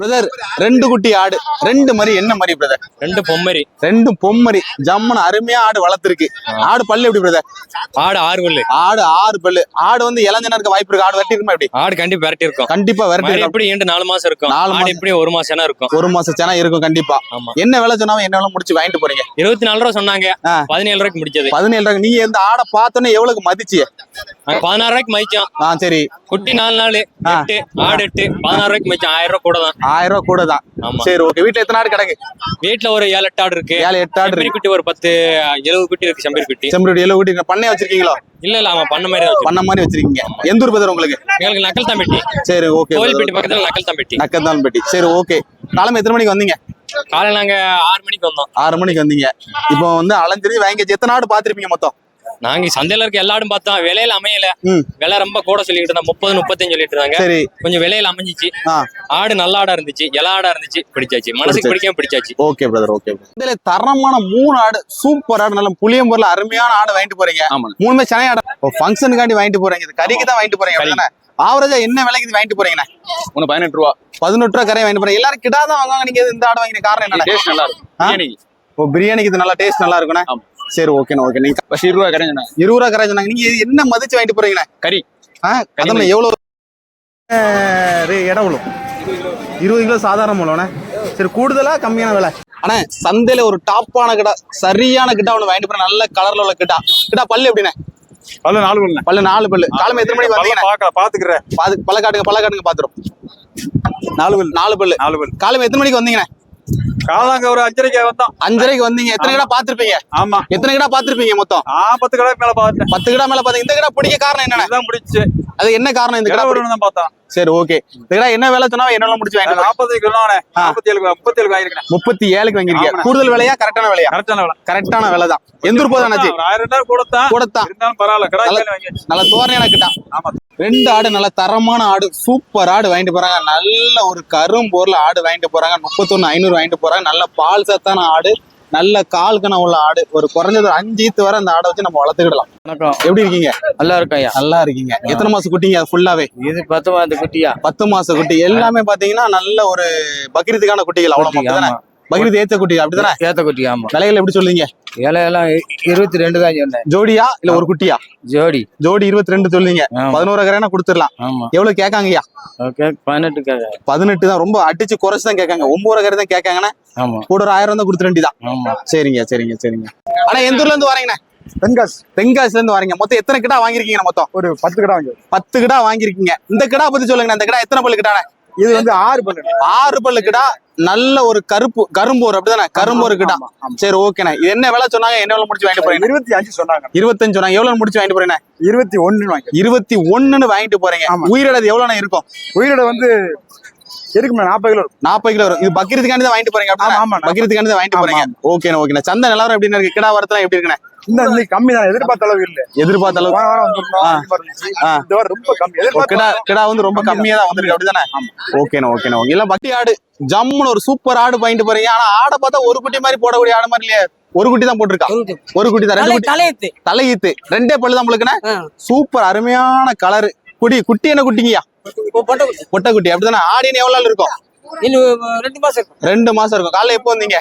Brother ரெண்டு குட்டி ஆடு ரெண்டு மாதிரி என்ன மாதிரி பிரதர் ரெண்டு பொம்மரி. ரெண்டும் பொம்மரி. ஜம்முன்னு அருமையா ஆடு வளர்த்துருக்கு. ஆடு பல்லு எப்படி பிரதர் ஆடு ஆறு பல்லு. ஆடு ஆறு பல்லு. ஆடு வந்து இளஞ்சனா இருக்க வாய்ப்பு இருக்கு. ஆடு வெட்டி இருக்குமா எப்படி? ஆடு கண்டிப்பா விரட்டி இருக்கும் கண்டிப்பா விரட்டி எப்படி ஏண்டு நாலு மாசம் இருக்கும். நாலு மாசம். எப்படி ஒரு மாசம் இருக்கும்? ஒரு மாசம் சேனா இருக்கும் கண்டிப்பா. என்ன விலை சொன்னாலும் என்ன விலை முடிச்சு வாங்கிட்டு போறீங்க? இருபத்தி நாலு ரூபா சொன்னாங்க. பதினேழு ரூபாய்க்கு முடிச்சது. பதினேழு ரூபாய்க்கு. நீங்க இந்த ஆடை பார்த்தோன்னே எவ்வளவுக்கு மதிச்சு? பதினாறு ரூபாய்க்கு மதிச்சோம் ஆ சரி. குட்டி நாலு நாள். எட்டு ஆடு எட்டு பதினாறு ரூபாய்க்கு மதிச்சோம் ஆயிரம் ரூபாய் கூட தான். ஆயிரம் ரூபாய் கூட தான். ஆமா. சரி ஓகே. வீட்டுல எத்தனை ஆடு கிடக்கு? வீட்டுல ஒரு ஏழு எட்டு ஆடு இருக்கு. ஏழு எட்டு ஆடு செம்பரி குட்டி ஒரு பத்து எழுபது குட்டி இருக்கு செம்பரி குட்டி. செம்பருடி எல்லாம் வீட்டுக்கு பண்ணைய வச்சிருக்கீங்களோ? இல்ல இல்ல அவன் பண்ண மாதிரி. பண்ண மாதிரி வச்சிருக்கீங்க. எந்த ஊர் பிரதர் உங்களுக்கு? எங்களுக்கு நக்கல் சரி ஓகே கோயில்பேட்டி பக்கத்துல நக்கல் பெட்டி சரி ஓகே. காலமே எத்தனை மணிக்கு வந்தீங்க? காலையில நாங்க ஆறு மணிக்கு வந்தோம். ஆறு மணிக்கு வந்தீங்க. இப்போ வந்து அலைஞ்சிரி வாங்கி எத்தனை ஆடு பாத்திருப்பீங்க மொத்தம்? நாங்க சந்தையில இருக்க எல்லா ஆடும் பார்த்தோம் விலையில அமையல. விலை ரொம்ப கூட சொல்லிட்டு இருந்தா முப்பது முப்பத்தஞ்சு சொல்லிட்டு இருந்தாங்க. சரி. கொஞ்சம் விலையில அமைஞ்சிச்சு. ஆடு நல்ல ஆடா இருந்துச்சு எல்லா ஆடா இருந்துச்சு பிடிச்சாச்சு. மனசுக்கு பிடிக்காம பிடிச்சாச்சு. ஓகே பிரதர் ஓகே இதுல தரமான மூணு ஆடு சூப்பர் ஆடு நல்ல புளியம்பூர்ல அருமையான ஆடு வாங்கிட்டு போறீங்க. ஆமாண்ணே. மூணுமே சென்னை ஆடு. ஃபங்க்ஷனுக்காண்டி வாங்கிட்டு போறீங்க. இது கறிக்கு தான் வாங்கிட்டு போறீங்க ஆவரேஜா என்ன விலைக்கு இது வாங்கிட்டு போறீங்கண்ணே? ஒண்ணு பதினெட்டு ரூபா. பதினெட்டு ரூபா கரையை வாங்கிட்டு போறீங்க. எல்லாரும் கிடா தான் வாங்குவாங்க. நீங்க இந்த ஆடு வாங்கின காரணம் என்ன டேஸ்ட் நல்லா இருக்கும். ஓ பிரியாணிக்கு இது நல்லா டேஸ்ட் நல்லா இருக்குண்ணே? ஆமா. சரி ஓகேண்ணே ஓகே நீங்க இருபது ரூபா கிடையாது இருபது ரூபா கரை சொன்னாங்க. நீங்க என்ன மதிச்சு வாங்கிட்டு போறீங்கண்ணே கறி. ஆ கறி அதெல்லாம் எவ்வளவு? இடம் இருபது கிலோ சாதாரண மூலம்ண்ணே சரி கூடுதலா கம்மியான விலை. அண்ணே சந்தையில ஒரு டாப்பான கிடா சரியான கிட்டா ஒன்று வாங்கிட்டு போறேன். நல்ல கலர்ல உள்ள கிட்டா கிட்டா பல்லு எப்படிண்ணே? பல்ல நாலு பல்ல பல்லு நாலு பல்லு. காலமே எத்தனை மணிக்கு வந்தீங்கண்ணே? பாக்க பாத்துக்கிறேன். பாது பல்ல காட்டுங்க பல்ல காட்டுங்க பாத்துரும் நாலு பல்லு. நாலு பல்லு. நாலு பல் காலமே எத்தனை மணிக்கு வந்தீங்கண்ணே? காலாங்க ஒரு அஞ்சரைக்கு வந்தோம். அஞ்சரைக்கு வந்தீங்க. எத்தனை கிடா பாத்திருப்பீங்க ஆமா. எத்தனை கிடா பாத்திருப்பீங்க மொத்தம்? ஆ பத்து கடை மேல பார்த்தேன். பத்து கிடா மேல பாத்தீங்க இந்த கிடா பிடிக்க காரணம் என்னண்ணே இதுதான் முடிச்சு அது என்ன காரணம் இந்த கிடா? தான் பார்த்தோம். சரி ஓகே. இந்த கிடா என்ன விலை சொன்னா என்ன முடிச்சு வாங்கிட்டு போறீங்க? நாற்பது கிலோனே நாற்பத்தி ஏழு முப்பத்தி ஏழு வாங்கிருக்கேன் முப்பத்தி ஏழுக்கு வாங்கிருக்கீங்க ஆமாண்ணே. கூடுதல் விலையா கரெக்டான விலையா? கரெக்டான விலை. கரெக்டான விலை தான். எந்த அண்ணாச்சி? ஒரு ஆயிரம் ரூபாய் கூடத்தான். கூடத்தான் இருந்தாலும் பரவாயில்ல கடை நல்ல தோரணையான கிட்டா ஆமா. ரெண்டு ஆடு நல்ல தரமான ஆடு. சூப்பர் ஆடு வாங்கிட்டு போறாங்க. நல்ல ஒரு கரும்பொருள் ஆடு வாங்கிட்டு போறாங்க. முப்பத்தொன்னு ஐநூறு வாங்கிட்டு போறாங்க. நல்ல பால் சத்தான ஆடு நல்ல கால் கணம் உள்ள ஆடு ஒரு குறைஞ்சது ஒரு அஞ்சு ஈத்து வரை அந்த ஆடை வச்சு நம்ம வளர்த்துக்கிடலாம். வணக்கம். எப்படி இருக்கீங்க? நல்லா இருக்கும் ஐயா. நல்லா இருக்கீங்க. எத்தனை மாசம் குட்டிங்க ஃபுல்லாவே இது பத்து மாதத்து குட்டியா? பத்து மாச குட்டி. எல்லாமே பாத்தீங்கன்னா நல்ல ஒரு பக்ரீத்துக்கான குட்டிகள் அவ்வளவு தானே ஆமா. பக்ரீத் ஏத்த குட்டி அப்படிதானே ஏத்த குட்டி ஆமா. விலைகள் எப்படி சொல்லுவீங்க? இலையெல்லாம் இருபத்தி ரெண்டு தான் சொன்னேன். ஜோடியா இல்ல ஒரு குட்டியா? ஜோடி. ஜோடி இருபத்தி ரெண்டு சொல்லுவீங்க. ஆமா. பதினோரு கரையான கொடுத்துடலாம். ஆமா. எவ்வளவு கேட்காங்கய்யா? ஓகே பதினெட்டுக்காக. பதினெட்டு தான் ரொம்ப அடிச்சு குறைச்சு தான் கேட்காங்க. ஒன்பது கரை தான் கேட்காங்கண்ணே. ஆமா. கூட ஒரு ஆயிரம் தான் கொடுத்து ஆமா. சரிங்க சரிங்க சரிங்க. ஆனா எந்த ஊர்ல இருந்து வரீங்கண்ணே? தென்காசி. தென்காசில இருந்து வரீங்க. மொத்தம் எத்தனை கிடா வாங்கிருக்கீங்க மொத்தம்? ஒரு பத்து கடை வாங்கி பத்து கிடா வாங்கிருக்கீங்க இந்த கிடா பத்தி சொல்லுங்க இந்த கிடா எத்தனை பல்லு கிடானே இது வந்து ஆறு பல்லு ஆறு பல்லு கிடா நல்ல ஒரு கருப்பு கரும்போர் அப்படிதானே? கரும்போர் கிடா. சரி ஓகேண்ணே இது என்ன விலை சொன்னாங்க? என்ன விலை முடிச்சு வாங்கிட்டு போறீங்க? இருபத்தி அஞ்சு சொன்னாங்க. இருபத்தஞ்சு சொன்னாங்க. எவ்வளவு முடிச்சு வாங்கிட்டு போறீங்க? இருபத்தி வாங்கி இருபத்தி ஒண்ணுன்னு வாங்கிட்டு போறீங்க. உயிரிழது எவ்வளவு இருக்கும்? உயிரோட வந்து இருக்குமே நாற்பது கிலோ நாற்பது கிலோ வரும். இது பக்ரீத்துக்காண்டி தான் வாங்கிட்டு போறீங்க. பக்ரீத்துக்காண்டி தான் வாங்கிட்டு போறீங்க. ஓகேண்ணே ஓகேண்ணே சந்தை நிலவரம் எப்படின்னு இருக்கு? கிடா வரத்துல எப்படி இருக்குண்ணே? இந்த கம்மி தான். எதிர்பார்த்த அளவு இல்ல. எதிர்பார்த்த அளவு? ரொம்ப கம்மி. கிடா கிடா வந்து ரொம்ப கம்மியா தான் வந்திருக்கு. அப்படிதானே? ஓகேண்ணே ஓகேண்ணே ஓகே. இல்ல பக்தி ஆடு. ஜம்முன்னு ஒரு சூப்பர் ஆடு வாங்கிட்டு போறீங்க. ஆனா ஆடை பார்த்தா ஒரு குட்டி மாதிரி போடக்கூடிய ஆடு மாதிரி இல்லையே. ஒரு குட்டி தான் போட்டிருக்கா? ஒரு குட்டி தான். ரெண்டு தலையத்து. தலையீத்து. ரெண்டே பல்லு தான் உங்களுக்கு சூப்பர் அருமையான கலர் குடி குட்டி என்ன குட்டிங்கய்யா? பொட்டை குட்டி அப்படிதானே? ஆடின்னு எவ்வளவு இருக்கும்? ரெண்டு மாசம் இருக்கும். ரெண்டு மாசம் இருக்கும். காலைல எப்போ வந்தீங்க?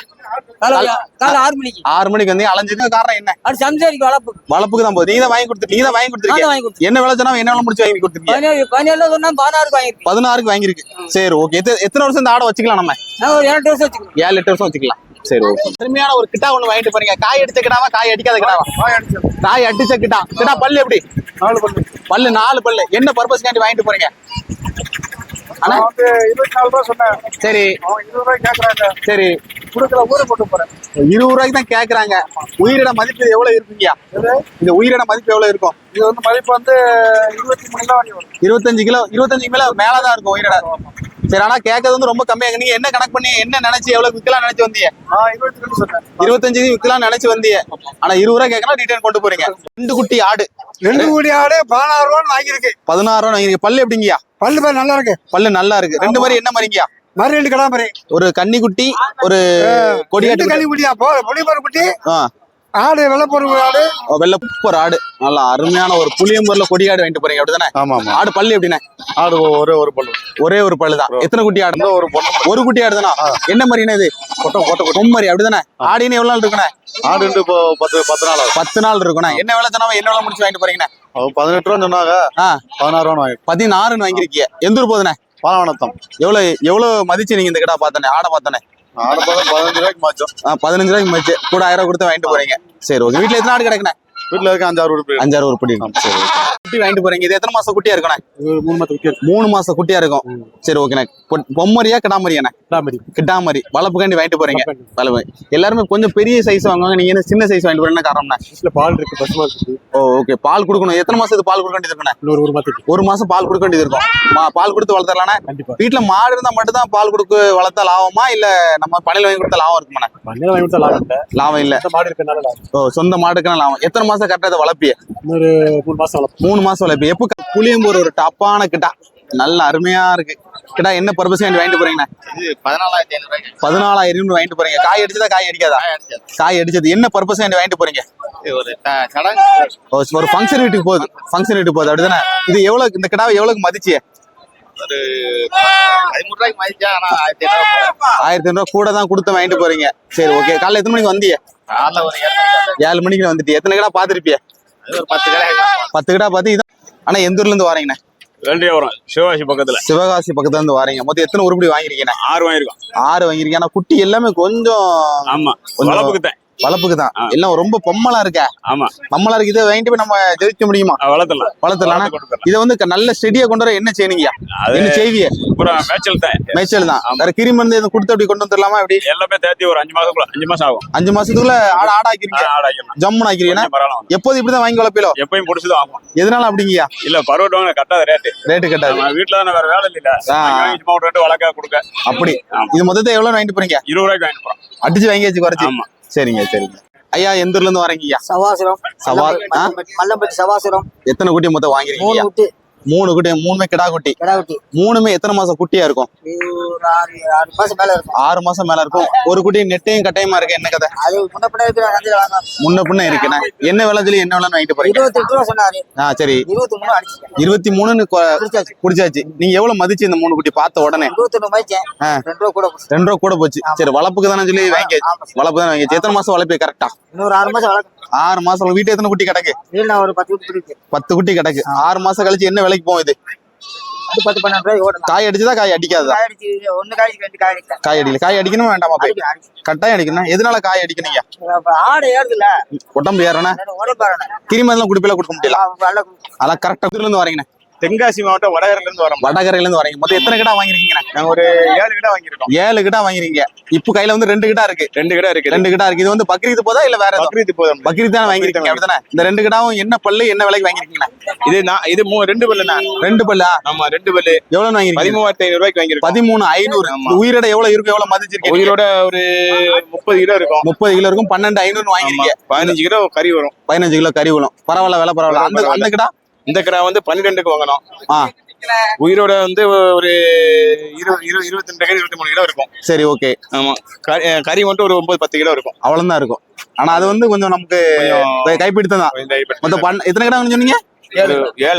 காலை காலை ஆறு மணிக்கு. ஆறு மணிக்கு வந்தீங்க. அலைஞ்சதுக்கு காரணம் என்ன? அது சம்சாரிக்கு வளர்ப்பு வளப்புக்கு தான் போகுது. நீங்க தான் வாங்கி கொடுத்து நீங்க தான் வாங்கி கொடுத்துருக்கீங்க வாங்கி கொடுத்தேன் என்ன விலை சொன்னா என்ன விலை முடிச்சு வாங்கி கொடுத்துருக்கீங்க பதினேழு பதினேழுல சொன்னா பதினாறுக்கு வாங்கிருக்கேன். பதினாறுக்கு வாங்கியிருக்கு. சரி ஓகே எத்தனை வருஷம் இந்த ஆடை வச்சுக்கலாம் நம்ம? நான் ஒரு இரண்டு வருஷம் வச்சுக்கணும் ஏழு எட்டு வருஷம் வச்சுக்கலாம். சரி ஓகே ஒரு கிட்டா ஒண்ணு வாங்கிட்டு போறீங்க. காய் அடிச்ச கிடாவா காய் அடிக்காத கிடாவா காய் அடிச்ச. கிட்டா. கிட்டா பல்லு எப்படி? நாலு பல்லு. பல்லு நாலு பல்லு. என்ன பர்பஸ்க்காண்டி வாங்கிட்டு போறீங்க? நான் வந்து இருபத்தி நாலு சொன்னேன். சரி. அவங்க இருபது ரூபாய் கேக்குறாங்க. சரி. கொடுக்கல ஊரை போட்டு போறேன். இருபது ரூபாய்க்கு தான் கேக்குறாங்க. உயிரிட மதிப்பு எவ்வளவு இருக்குங்கயா இந்த உயிரிட மதிப்பு எவ்வளவு இருக்கும்? இது வந்து மதிப்பு வந்து இருபத்தி மூணு வரும். இருபத்தஞ்சு கிலோ இருபத்தஞ்சு மேல மேலதான் இருக்கும் உயிரிட. சரி ஆனா கேட்கறது வந்து ரொம்ப கம்மியா. நீங்க என்ன கணக்கு பண்ணி என்ன நினைச்சு எவ்வளவு விக்கலாம் நினைச்சு வந்தீங்க? இருபத்தஞ்சு விக்கலாம் நினைச்சு வந்தீங்க. ஆனா இருபது ரூபாய் கேட்கலாம் ரிட்டர்ன் கொண்டு போறீங்க. ரெண்டு குட்டி ஆடு. ரெண்டு கோடி ஆடு பதினாறு ரூபான்னு வாங்கியிருக்கு. பதினாறு ரூபாய் வாங்கிருக்கீங்க. பல்லு எப்படிங்கயா பல்லு பேர் நல்லா இருக்கு. பல்லு நல்லா இருக்கு. ரெண்டு மாதிரி என்ன மாதிரிங்கயா மறு ரெண்டு கடை மாதிரி ஒரு கன்னி குட்டி ஒரு கொடியாட்டு ரெண்டு குட்டி. கனி குட்டியா போ குட்டி. ஆடு வெள்ளப்பொருள் ஆடு. ஓ, வெள்ளை சூப்பர் ஆடு. நல்ல அருமையான ஒரு புளியம்பூர்ல கொடி ஆடு வாங்கிட்டு போறீங்க. அப்படிதானே? ஆமா ஆமா. ஆடு பல்லு எப்படிண்ணே? ஆடு ஒரே ஒரு பல்லு. ஒரே ஒரு பல்லு தான் எத்தனை குட்டி ஆடு? ஒரு பொண்ணு ஒரு குட்டி ஆடு தானா என்ன மாதிரிண்ணே இது? கொட்டை கொட்டை கொட்டை. பொம்மரி அப்படிதானே? ஆடின்னு எவ்வளவு நாள் இருக்குண்ணே? ஆடு இப்போ பத்து பத்து நாள் பத்து நாள் இருக்குண்ணே. என்ன வேலை தானே என்ன வேலை முடிச்சு வாங்கிட்டு போறீங்கண்ணே? பதினெட்டு ரூபா சொன்னாங்க. பதினாறு ரூபா பதினாறுன்னு வாங்கிருக்கீங்க எந்த ஊர் போகுதுண்ணே? பாலவனத்தம். எவ்வளவு எவ்வளவு மதிச்சு நீங்க இந்த கிடா பார்த்தனே? ஆடை பார்த்தனே? பதினஞ்சு ரூபாய்க்கு மாச்சோம் ஆ, பதினஞ்சு ரூபாய்க்கு மதிச்சு கூட ஆயிரம் ரூபாய் கொடுத்து வாங்கிட்டு போறீங்க. சரி ஓகே. வீட்டுல எத்தனை ஆடு கிடக்குண்ணே? வீட்டுல இருக்க அஞ்சாறு உறுப்பு அஞ்சாறு குட்டி சரி. குட்டி வாங்கிட்டு போறீங்க. இது எத்தனை மாசம் குட்டியா இருக்குண்ணே மூணு மாசம் குட்டியா இருக்கும். சரி ஓகேண்ணே. பொம்மரியா கிடாமரியாண்ணே? கிடாமரி. கிட்டாமரி வளர்ப்புக்காண்டி வாங்கிட்டு போறீங்க. வளர்ப்பு எல்லாருமே கொஞ்சம் பெரிய சைஸ் வாங்குவாங்க. நீங்க என்ன சின்ன சைஸ் வாங்கிட்டு போறீங்க காரணம்னா வீட்டுல பால் இருக்கு இருக்கு. ஓ ஓகே. பால் கொடுக்கணும். எத்தனை மாசம் இது பால் கொடுக்க வேண்டியது இருக்குண்ணே ஒரு மாதத்துக்கு ஒரு மாசம் பால் கொடுக்க வேண்டியது இருக்கும். பால் கொடுத்து வளர்த்தலாம்ண்ணே கண்டிப்பா. வீட்டுல மாடு இருந்தா மட்டும் தான் பால் கொடுக்க வளர்த்தா லாபமா? இல்ல நம்ம பனையில வாங்கி கொடுத்தா லாபம் இருக்குமாண்ணே? மண்ணில் வாங்கி கொடுத்தா லாபம் இல்லை. லாபம் இல்ல. மாடு இருக்கனால ஓ சொந்த மாடுக்குன்னா லாபம். எத்தனை மாசம் கரெக்டா இதை வளர்ப்பிய? இன்னொரு மூணு மாசம் மூணு மாசம் வளர்ப்பி எப்போ புளியம்பூர் ஒரு டப்பான கிட்டா. நல்ல அருமையா இருக்கு. கிட்டா என்ன பர்பஸ் வாங்கிட்டு போறீங்கண்ணே பதினாலாயிரத்தி ஐநூறு பதினாலாயிரம் வாங்கிட்டு போறீங்க. காய் அடிச்சதா காய் அடிக்காதா? காய் அடிச்சது. என்ன பர்பஸ் வாங்கிட்டு போறீங்க? ஒரு ஃபங்க்ஷன் வீட்டுக்கு போகுது. ஃபங்க்ஷன் வீட்டுக்கு போகுது. அப்படிதானே? இது எவ்வளவு இந்த கிடாவை ஒரு பதிமூணு ரூபாய்க்கு மதிச்சா ஆனா ஆயிரத்தி ஆயிரத்தி ஐநூறு கூட தான் கொடுத்து வாங்கிட்டு போறீங்க. சரி ஓகே காலைல எத்தனை மணிக்கு வந்தீங்க காலைல ஒரு ஏழு மணிக்கு வந்துட்டு எத்தனை கிடா பாத்திருப்பிய? பத்து கடை பார்த்து இதான். ஆனா எந்த ஊர்ல இருந்து வாரீங்கண்ணே? வெள்ளியபுரம் சிவகாசி பக்கத்துல. சிவகாசி பக்கத்துல இருந்து வாரீங்க. மொத்தம் எத்தனை உருப்படி வாங்கிருக்கீங்க ஆறு வாங்கிருக்கோம் ஆறு வாங்கிருக்கீங்க ஆனா குட்டி எல்லாமே கொஞ்சம் ஆமா. கொஞ்சம் வளர்ப்புக்கு தான். எல்லாம் ரொம்ப பொம்மலா இருக்க. ஆமா. பொம்மலா இருக்கு இதை வாங்கிட்டு போய் நம்ம ஜெயிக்க முடியுமா? வளர்த்தலாம் வளர்த்துலாம். இதை வந்து நல்ல செடியை கொண்டு வர என்ன செய்யணுங்கய்யா அது என்ன செய்விய மேய்ச்சல் தான். மேய்ச்சல் தான். வேற கிரி மருந்து எதுவும் கொடுத்து அப்படி கொண்டு வந்துடலாமா அப்படி எல்லாமே தேத்தி ஒரு அஞ்சு மாசம் அஞ்சு மாசம் ஆகும். அஞ்சு மாசத்துக்குள்ள ஆட ஆட ஆக்கிருக்கீங்க ஆடாக்கணும் ஜம்முன்னு ஆக்கிருக்கீங்க பரவாயில்ல எப்போது இப்படிதான் வாங்கி வளர்ப்பீலோ எப்பயும் பிடிச்சது வாங்குவோம். எதனால அப்படிங்கய்யா? இல்ல பருவட்டு வாங்க கட்டாத ரேட்டு ரேட்டு கட்டாது. வீட்டுல தானே வேற வேலை இல்ல. சும்மா ஒரு ரெண்டு வளர்க்க கொடுக்க. அப்படி. இது மொத்தத்தை எவ்வளவு வாங்கிட்டு போறீங்க? இருபது ரூபாய்க்கு வாங்கிட்டு போறோம். அடிச்சு வாங்கியாச்சு குறைச்சு. ஆமா. சரிங்க சரிங்க. ஐயா எந்த ஊர்ல இருந்து வரீங்கய்யா சவாசுரம். சவா-? மல்லம்பட்டி சவாசுரம். எத்தனை குட்டி மொத்தம் வாங்கிருக்கீங்க மூணு குட்டி மூணுமே கிடா குட்டி. கிடா குட்டி. மூணுமே எத்தனை மாசம் குட்டியா இருக்கும்? ஆறு மாசம் மேல இருக்கும். ஆறு மாசம் மேல இருக்கும். ஒரு குட்டி நெட்டையும் கட்டையுமா இருக்கு? என்ன கதை? அது முன்ன பின்ன வாங்க. முன்ன இருக்குண்ணே என்ன சொல்லி என்ன விலைன்னு வாங்கிட்டு போறீங்க? இருபத்தி எட்டு ரூபா சொன்னாரு. ஆ சரி. இருபத்தி மூணு இருபத்தி மூணுன்னு குடிச்சாச்சு. நீங்க எவ்வளவு மதிச்சு இந்த மூணு குட்டி பார்த்த உடனே. ரெண்டு ரூபா கூட போச்சு. ரெண்டு ரூபா கூட போச்சு. சரி வளர்ப்புக்கு தானே சொல்லி சார். வளர்ப்பு தானே வாங்கியாச்சு. எத்தனை மாசம் வளர்ப்பீங்க கரெக்டா இன்னொரு ஆறு மாசம் ஆறு மாசம் வீட்டு எத்தனை குட்டி கிடக்கு? ஒரு பத்து இருக்கு பத்து குட்டி கிடக்கு. ஆறு மாசம் கழிச்சு என்ன விலைக்கு போகும் இது? பத்து பன்னெண்டு ரூபாய் காய் அடிச்சதா காய் அடிச்சு ஒண்ணு காய் ரெண்டு காய் அடிக்கல. காய் அடிக்கணும் வேண்டாமா போய். கட்டாயம் அடிக்கணும் எதனால காய் அடிக்கணுங்க? ஆடு ஏறுதுல உடம்பு ஏறணும். உடம்பாரு கிரிமதெல்லாம் குடிப்பெல்லாம் கொடுக்க முடியல. அதெல்லாம் கரெக்டா இருந்து வரீங்கண்ணே. தென்காசி மாவட்டம் வடகரில இருந்து வரோம். வடகரையில இருந்து வரீங்க மொத்தம் எத்தனை கிடா வாங்கிருக்கீங்கண்ணே நாங்க ஒரு ஏழு கிட்ட வாங்கியிருக்கோம். ஏழு கிடா வாங்கிருக்கீங்க இப்போ கையில வந்து ரெண்டு கிடா இருக்கு. ரெண்டு கிட்ட இருக்கு. ரெண்டு கிடா இருக்கு. இது வந்து பக்ரீத் போதா இல்ல வேற பக்ரீத் போதும். பக்ரீத் தான் வாங்கிருக்கீங்க அப்படிதானே இந்த ரெண்டு கிடாவும் என்ன பல்லு என்ன விலைக்கு வாங்கிருக்கீங்கண்ணே இது நான் இது ரெண்டு பல்லுண்ணா. ரெண்டு பல்லா? ஆமா ரெண்டு பல்லு. எவ்வளவு வாங்கிருக்கீங்க பதிமூவாயிரத்தி ஐநூறு ரூபாய்க்கு வாங்கியிருக்கோம். பதிமூணு ஐநூறு. உயிரோட எவ்வளவு இருக்கும் எவ்வளவு மதிச்சிருக்கீங்க? உயிரோட ஒரு முப்பது கிலோ இருக்கும். முப்பது கிலோ இருக்கும். பன்னெண்டு ஐநூறு வாங்கிருக்கீங்க பதினஞ்சு கிலோ கறி வரும். பதினஞ்சு கிலோ கறி விழும் பரவாயில்ல விலை பரவாயில்ல. அந்த அந்த கிடா? இந்த கிடா வந்து பன்னிரெண்டுக்கு வாங்கணும். ஆ. உயிரோட வந்து ஒரு இருபது இருபது இருபத்தி ரெண்டு கிலோ இருபத்தி மூணு கிலோ இருக்கும். சரி ஓகே. ஆமா. கறி மட்டும் ஒரு ஒன்பது பத்து கிலோ இருக்கும். அவ்வளவுதான் இருக்கும். ஆனா அது வந்து கொஞ்சம் நமக்கு கொஞ்சம் கைப்பிடித்தம் தான் இந்த இப்ப மொத்தம் பன்ன- எத்தனை கிடா சொன்னீங்க? ஏழு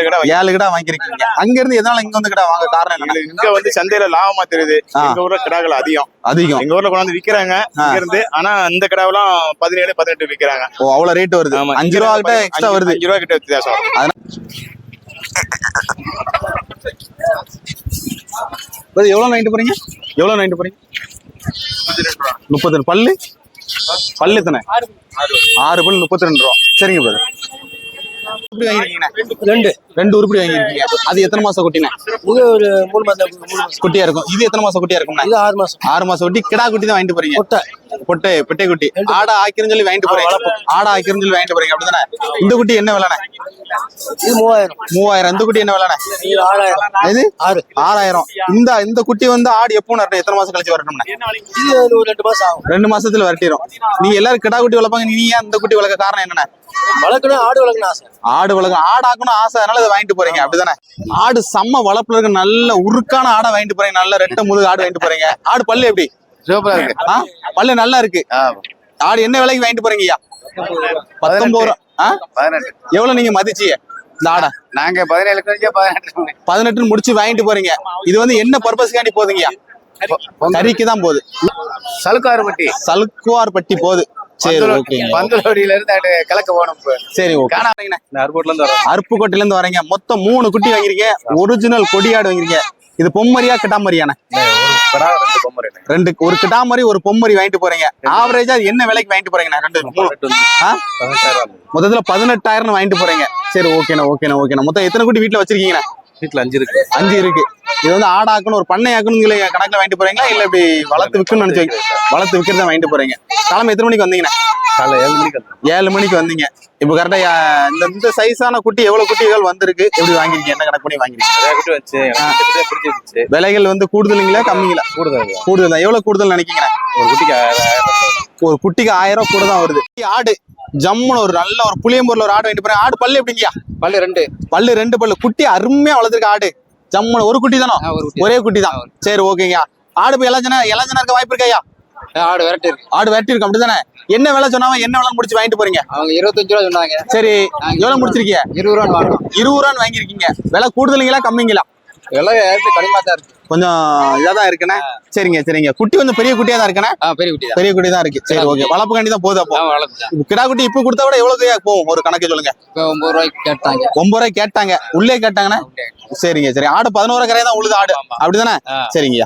கிடா ஏழு கிடா வாங்கிருக்கீங்க அங்க இருந்து எதனால இங்க வந்து கிடா வாங்க காரணம் என்ன இங்க வந்து சந்தையில லாபமா தெரியுது. ஆ. எங்க ஊர்ல கிடாக்கள் அதிகம். அதிகம். எங்க ஊர்ல கொண்டாந்து விக்கிறாங்க. இங்க இருந்து ஆனா இந்த கிடாவெல்லாம் பதினேழு பதினெட்டு விக்கிறாங்க. ஓ அவ்வளவு ரேட் வருது. அஞ்சு ரூபா கிட்ட எக்ஸ்ட்ரா வருது. அஞ்சு ரூபா கிட்ட வித்தியாசம் எவ்வளவு வாங்கிட்டு போறீங்க? எவ்வளவு வாங்கிட்டு போறீங்க? முப்பத்தி ரெண்டு பல்லு? பல்லு எத்தனை? ஆறு பல்லு முப்பத்தி ரெண்டு ரூபா. சரிங்க பிரதர் வாங்கிருக்கீங்கண்ணே ரெண்டு. ரெண்டு உருப்படி வாங்கிருக்கீங்க. அது எத்தனை மாசம் குட்டிண்ணே? இது ஒரு மூணு மாசம் குட்டியா இருக்கும். இது எத்தனை மாசம் குட்டியா இருக்கும்ண்ணே? இது ஆறு மாசம். ஆறு மாசம். குட்டி கிடா குட்டி தான் வாங்கிட்டு போறீங்க? கொட்டை. பொட்டை பெட்டை குட்டி. ஆடை ஆக்கிரும் சொல்லி வாங்கிட்டு போறீங்க. ஆடை ஆக்கிரும் சொல்லி வாங்கிட்டு போறீங்க. அப்படிதானே? இந்த குட்டி என்ன விலைண்ணே? இது மூவாயிரம். மூவாயிரம். இந்த குட்டி என்ன விலைண்ணே? இது ஆறாயிரம். இது ஆறு. ஆறாயிரம். இந்த இந்த குட்டி வந்து ஆடு எப்போ வரட்டும். எத்தனை மாசம் கழிச்சு வரட்டும்ண்ணே? இது ஒரு ரெண்டு மாசம் ஆகும். ரெண்டு மாசத்துல வரட்டிடும் நீங்க எல்லாரும் கிடா குட்டி வளர்ப்பாங்க. நீ ஏன் இந்த குட்டி வளர்க்க காரணம் என்னண்ணே? வளர்க்கணும் ஆடு வளர்க்கணும் ஆசை. ஆடு வளர்க்க ஆடு ஆக்கணும் ஆசை. அதனால இதை வாங்கிட்டு போறீங்க. அப்படிதானே? ஆடு செம்ம வளர்ப்புல இருக்க நல்ல உருக்கான ஆடை வாங்கிட்டு போறீங்க. நல்ல ரெட்டை முதுகு ஆடு வாங்கிட்டு போறீங்க. ஆடு பல்லு எப்படி? சிவப்பா இருக்கு. பல்லு நல்லா இருக்கு. ஆடு என்ன விலைக்கு வாங்கிட்டு போறீங்க ஐயா? பத்தொன்பது ரூபா. எவ்வளவு நீங்க இந்த ஆடை. நாங்க பதினேழு பதினெட்டு பதினெட்டு முடிச்சு வாங்கிட்டு போறீங்க. இது வந்து என்ன பர்பஸ்க்காண்டி போகுதுங்கய்யா கறிக்கு தான் போகுது. சலுக்காறுபட்டி சல்குவார் பட்டி போகுது. சரி ஓகேங்க பந்தலோடியில இருந்து கலக்க போனோம் சரி ஓகே ஏர்போர்ட்ல இருந்து வரோம் அருப்புக்கோட்டையில இருந்து வரீங்க. மொத்தம் மூணு குட்டி வாங்கிருக்கீங்க ஒரிஜினல் கொடியாடு வாங்கிருக்கீங்க இது பொம்மரியா கிட்டாமரியானே கடா ரெண்டு பொம்மரை ரெண்டு ஒரு கிட்டாமரி ஒரு பொம்மரி வாங்கிட்டு போறீங்க. ஆவரேஜா என்ன விலைக்கு வாங்கிட்டு போறீங்கண்ணா ரெண்டு? மொத்தத்துல பதினெட்டாயிரம் வாங்கிட்டு போறீங்க. சரி ஓகேண்ணா ஓகேண்ணா ஓகேண்ணா மொத்தம் எத்தனை குட்டி வீட்டுல வச்சிருக்கீங்கண்ணா? வீட்டுல அஞ்சு இருக்கு. அஞ்சு இருக்கு. இது வந்து ஆடாக்கணும் ஒரு பண்ணை ஆக்கணும் கணக்குல வாங்கிட்டு போறீங்களா? இல்ல இப்படி வளர்த்து விற்கணும்னு நினைச்சு வளர்த்து விற்கிறத வாங்கிட்டு போறீங்க. கிளம்பி எத்தனை மணிக்கு வந்தீங்கண்ணா? காலைல ஏழு மணிக்கு. ஏழு மணிக்கு வந்தீங்க. இப்போ கரெக்டா இந்த இந்த சைஸான குட்டி எவ்வளவு குட்டிகள் வந்திருக்கு? எப்படி வாங்கிருக்கீங்க? என்ன கணக்கு பண்ணி வாங்கிருக்கீங்க? விலைகள் வந்து கூடுதலுங்களா கம்மிங்களா? கூடுதல் கூடுதல் தான். எவ்வளவு கூடுதல் நினைக்கிறீங்க ஒரு குட்டிக்கு ஒரு குட்டிக்கு ஆயிரம் கூட தான் வருது. ஆடு. ஜம்முன்னு ஒரு நல்ல ஒரு புளியம்பூர்ல ஒரு ஆடு வாங்கிட்டு போறேன். ஆடு பல்லு எப்படிங்கயா பல்லு ரெண்டு. பல்லு ரெண்டு பல்லு. குட்டி அருமையா வளர்த்துருக்கு ஆடு. ஜம்முன்னு ஒரு குட்டி தானோ? ஒரு குட்டி. தான். சரி ஓகேங்க ஆடு போய் இளஞ்சனா இளஞ்சனா இருக்க வாய்ப்பு இருக்காயா ஆடு விரட்டு இருக்கு. ஆடு வெட்டி இருக்கு அப்படிதானே? என்ன விலை சொன்னாங்க? என்ன விலை முடிச்சு வாங்கிட்டு போறீங்க? அவங்க இருபத்தஞ்சு ரூபா சொன்னாங்க. சரி எவ்வளவு முடிச்சிருக்கீங்க? இருபது ரூபா வாங்கணும் இருபது ரூபான்னு வாங்கியிருக்கீங்க. விலை கூடுதலுங்களா கம்மிங்களா? விலை கடிமா தான் இருக்கு. கொஞ்சம் இதா தான் இருக்குண்ணே சரிங்க சரிங்க. குட்டி கொஞ்சம் பெரிய குட்டியா தான் இருக்குண்ணே பெரிய குட்டி பெரிய குட்டி தான் இருக்கு. சரி ஓகே. வளர்ப்பு கண்டி தான் போகுது அப்போ. கிடா குட்டி இப்ப கொடுத்தா விட எவ்வளவு போகும்? ஒரு கணக்கு சொல்லுங்க. ஒன்பது ரூபாய்க்கு கேட்டாங்க. ஒன்பது ரூபாய் கேட்டாங்க. உள்ளே கேட்டாங்கண்ணே? சரிங்க சரி. ஆடு பதினோரு கரையா தான் உழுது ஆடு அப்படிதானே? ஆ. சரிங்கய்யா.